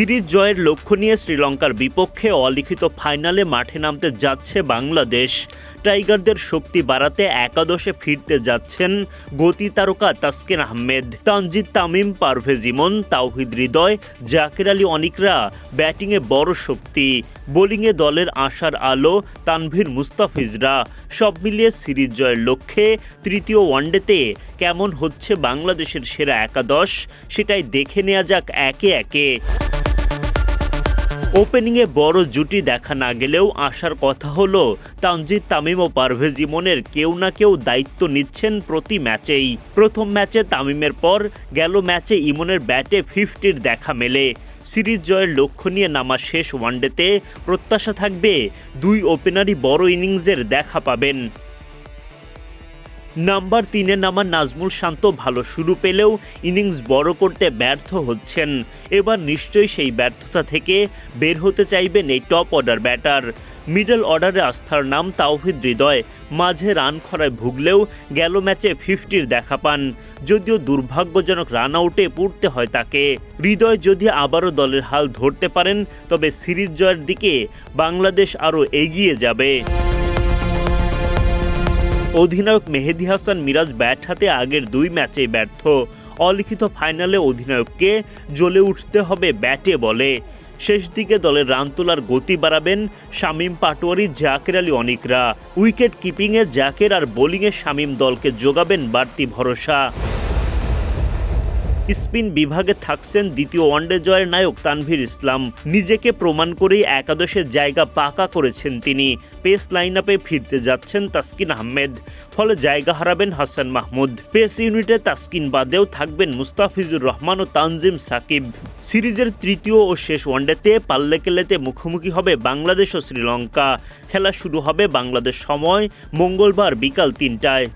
Series জয়ের লক্ষ্য নিয়ে শ্রীলঙ্কার বিপক্ষে অলিখিত ফাইনালে মাঠে নামতে যাচ্ছে বাংলাদেশ। টাইগারদের শক্তি বাড়াতে একাদশে ফিরতে যাচ্ছেন গতি তারকা তাসকিন আহমেদ। তানজিদ তামিম, পারভেজ ইমন, তাওহিদ হৃদয়, জাকির আলী অনিকরা ব্যাটিংয়ে বড় শক্তি। বোলিংয়ে দলের আশার আলো, তানভীর মুস্তাফিজরা। সব মিলিয়ে সিরিজ জয়ের লক্ষ্যে তৃতীয় ওয়ানডেতে কেমন হচ্ছে বাংলাদেশের সেরা একাদশ, সেটাই দেখে নেওয়া যাক একে একে। ওপেনিংয়ে বড় জুটি দেখা না গেলেও আসার কথা হলো, তানজিদ তামিম ও পারভেজ ইমনের কেউ না কেউ দায়িত্ব নিচ্ছেন প্রতি ম্যাচেই। প্রথম ম্যাচে তামিমের পর, গেল ম্যাচে ইমনের ব্যাটে ফিফটির দেখা মেলে। সিরিজ জয়ের লক্ষ্য নিয়ে নামা শেষ ওয়ানডেতে প্রত্যাশা থাকবে, দুই ওপেনারই বড় ইনিংসের দেখা পাবেন। নাম্বার তিনে নামা নাজমুল শান্ত ভালো শুরু পেলেও ইনিংস বড় করতে ব্যর্থ হচ্ছেন। এবার নিশ্চয়ই সেই ব্যর্থতা থেকে বের হতে চাইবেন এই টপ অর্ডার ব্যাটার মিডল অর্ডারে আস্থার নাম তাওহিদ হৃদয়। মাঝে রান খরায় ভুগলেও গেল ম্যাচে ফিফটির দেখা পান। যদিও দুর্ভাগ্যজনক রান আউটে পড়তে হয় তাকে। হৃদয় যদি আবারও দলের হাল ধরতে পারেন, তবে সিরিজ জয়ের দিকে বাংলাদেশ আরও এগিয়ে যাবে। অধিনায়ক মেহেদি হাসান মিরাজ ব্যাট হাতে আগের দুই ম্যাচে ব্যর্থ। অলিখিত ফাইনালে অধিনায়ককে জ্বলে উঠতে হবে ব্যাটে বলে। শেষ দিকে দলের রান তোলার গতি বাড়াবেন শামীম পাটোয়ারি, জাকের আলী অনিকরা। উইকেট কিপিংয়ে জাকের আর বোলিংয়ে শামীম দলকে যোগাবেন বাড়তি ভরসা। স্পিন বিভাগে থাকছেন দ্বিতীয় ওয়ানডে জয়ের নায়ক তানভীর ইসলাম। নিজেকে প্রমাণ করেই একাদশের জায়গা পাকা করেছেন তিনি। পেস লাইন আপে ফিরতে যাচ্ছেন তাসকিন আহমেদ। ফলে জায়গা হারাবেন হাসান মাহমুদ। পেস ইউনিটে তাসকিন বাদেও থাকবেন মুস্তাফিজুর রহমান ও তানজিম সাকিব। সিরিজের তৃতীয় ও শেষ ওয়ানডেতে পাল্লে কেলেতে মুখোমুখি হবে বাংলাদেশ ও শ্রীলঙ্কা। খেলা শুরু হবে বাংলাদেশ সময় মঙ্গলবার বিকাল তিনটায়।